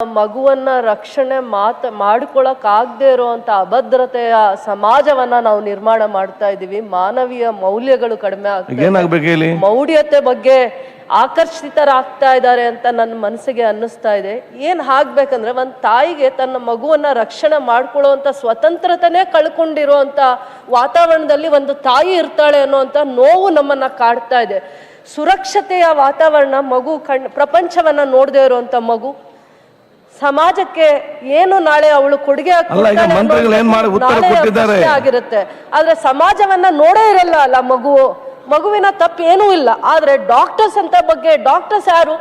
ಮಗುವನ್ನ ರಕ್ಷಣೆ ಮಾತ ಮಾಡ್ಕೊಳಕ್ ಆಗದೆ ಇರುವಂತ ಅಭದ್ರತೆಯ ಸಮಾಜವನ್ನ ನಾವು ನಿರ್ಮಾಣ ಮಾಡ್ತಾ ಇದೀವಿ ಮಾನವೀಯ ಮೌಲ್ಯಗಳು ಕಡಿಮೆ ಆಗ್ತಾ ಮೌಢ್ಯತೆ ಬಗ್ಗೆ ಆಕರ್ಷಿತರಾಗ್ತಾ ಇದ್ದಾರೆ ಅಂತ ನನ್ನ ಮನಸ್ಸಿಗೆ ಅನ್ನಿಸ್ತಾ ಇದೆ. ಏನ್ ಆಗ್ಬೇಕಂದ್ರೆ ಒಂದ್ ತಾಯಿಗೆ ತನ್ನ ಮಗುವನ್ನ ರಕ್ಷಣೆ ಮಾಡ್ಕೊಳ್ಳುವಂತ ಸ್ವತಂತ್ರತೆನೇ ಕಳ್ಕೊಂಡಿರುವಂತ ವಾತಾವರಣದಲ್ಲಿ ಒಂದು ತಾಯಿ ಇರ್ತಾಳೆ ಅನ್ನುವಂತ ನೋವು ನಮ್ಮನ್ನ ಕಾಡ್ತಾ ಇದೆ. ಸುರಕ್ಷತೆಯ ವಾತಾವರಣ ಮಗು ಕಣ್ ಪ್ರಪಂಚವನ್ನ ನೋಡದೆ ಇರುವಂತ ಮಗು ಸಮಾಜಕ್ಕೆ ಏನು ನಾಳೆ ಅವಳು ಕೊಡುಗೆ? ಆಗಿರುತ್ತೆ. ಆದ್ರೆ ಸಮಾಜವನ್ನ ನೋಡೇ ಇರಲ್ಲ ಅಲ್ಲ ಮಗು ಮಗುವಿನ ತಪ್ಪು ಏನೂ ಇಲ್ಲ. ಆದ್ರೆ ಡಾಕ್ಟರ್ಸ್ ಅಂತ ಬಗ್ಗೆ ಡಾಕ್ಟರ್ಸ್ ಯಾರು?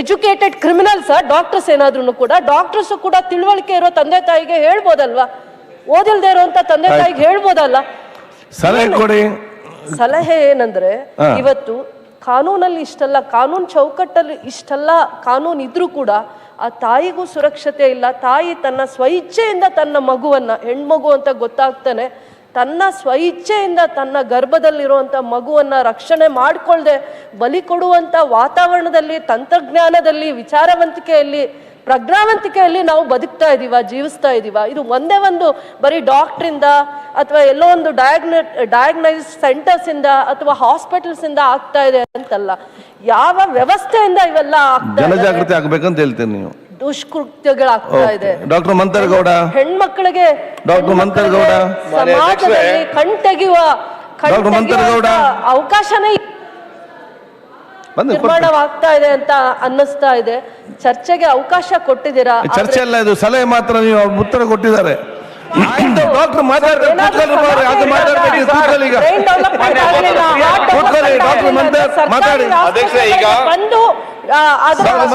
ಎಜುಕೇಟೆಡ್ ಕ್ರಿಮಿನಲ್ಸ್ ಡಾಕ್ಟರ್ಸ್ ಏನಾದ್ರೂ ಕೂಡ ಡಾಕ್ಟರ್ಸ್ ಕೂಡ ತಿಳುವಳಿಕೆ ಇರೋ ತಂದೆ ತಾಯಿಗೆ ಹೇಳ್ಬೋದಲ್ವಾ? ಓದಿಲ್ದೇ ಇರುವಂತ ತಂದೆ ತಾಯಿಗೆ ಹೇಳ್ಬೋದಲ್ಲ? ಸಲಹೆ ಕೊಡಿ. ಸಲಹೆ ಏನಂದ್ರೆ ಇವತ್ತು ಕಾನೂನಲ್ಲಿ ಇಷ್ಟಲ್ಲ ಕಾನೂನು ಚೌಕಟ್ಟಲ್ಲಿ ಇಷ್ಟೆಲ್ಲ ಕಾನೂನು ಇದ್ರೂ ಕೂಡ ಆ ತಾಯಿಗೂ ಸುರಕ್ಷತೆ ಇಲ್ಲ. ತಾಯಿ ತನ್ನ ಸ್ವಇಚ್ಛೆಯಿಂದ ತನ್ನ ಮಗುವನ್ನ, ಹೆಣ್ಮಗು ಅಂತ ಗೊತ್ತಾಗ್ತಾನೆ, ತನ್ನ ಸ್ವಇಚ್ಛೆಯಿಂದ ತನ್ನ ಗರ್ಭದಲ್ಲಿರುವಂಥ ಮಗುವನ್ನ ರಕ್ಷಣೆ ಮಾಡಿಕೊಳ್ಳದೆ ಬಲಿ ಕೊಡುವಂಥ ವಾತಾವರಣದಲ್ಲಿ, ತಂತ್ರಜ್ಞಾನದಲ್ಲಿ, ವಿಚಾರವಂತಿಕೆಯಲ್ಲಿ ಪ್ರಜ್ಞಾವಂತಿಕೆಯಲ್ಲಿ ನಾವು ಬದುಕ್ತಾ ಇದೀವ ಜೀವಿಸ್ತಾ ಇದೀವ. ಇದು ಒಂದೇ ಒಂದು ಬರೀ ಡಾಕ್ಟ್ರಿಂದ ಅಥವಾ ಎಲ್ಲೋ ಒಂದು ಡಯಾಗ್ನ ಡಯಾಗ್ನೈಸ್ ಸೆಂಟರ್ಸ್ ಇಂದ ಅಥವಾ ಹಾಸ್ಪಿಟಲ್ಸ್ ಇಂದ ಆಗ್ತಾ ಇದೆ ಅಂತಲ್ಲ. ಯಾವ ವ್ಯವಸ್ಥೆಯಿಂದ ಇವೆಲ್ಲ ಆಗ್ತಾ ಇದೆ? ಜನಜಾಗೃತಿ ಆಗ್ಬೇಕಂತ ಹೇಳ್ತೀನಿ ನೀವು. ದುಷ್ಕೃತ್ಯಗಳಾಗ್ತಾ ಇದೆ. ಡಾಕ್ಟರ್ ಮಂತರಗೌಡ. ಹೆಣ್ಮಕ್ಳಿಗೆ ಡಾಕ್ಟರ್ ಮಂತರಗೌಡ. ಸಮಾಜದಲ್ಲಿ ಕಣ್ ತೆಗೆಯುವ ಕಣ್ ಡಾಕ್ಟರ್ ಮಂತರಗೌಡ. ಅವಕಾಶನೇ ನಿರ್ಮಾಣವಾಗ್ತಾ ಇದೆ ಅಂತ ಅನ್ನಿಸ್ತಾ ಇದೆ. ಚರ್ಚೆಗೆ ಅವಕಾಶ ಕೊಟ್ಟಿದ್ದೀರಾ? ಚರ್ಚೆ ಅಲ್ಲ ಇದು ಸಲಹೆ ಮಾತ್ರ ನೀವು ಅವ್ರು ಉತ್ತರ ಕೊಟ್ಟಿದ್ದಾರೆ. ಡಾಕ್ಟರ್ ಮಾತಾಡ್ತಾರೆ ಕೂತ್ಕೊಳ್ಳಿ ಮಾರ್ರೆ, ಅದು ಮಾತಾಡ್ಬೇಡಿ ಕೂತ್ಕೊಳ್ಳಿ ಈಗ. ಕೂತ್ಕೊಳ್ಳಿ, ಡಾಕ್ಟರ್ ಮಾತಾಡಿ. ಅಧ್ಯಕ್ಷ, ಈಗ- ಬಂದು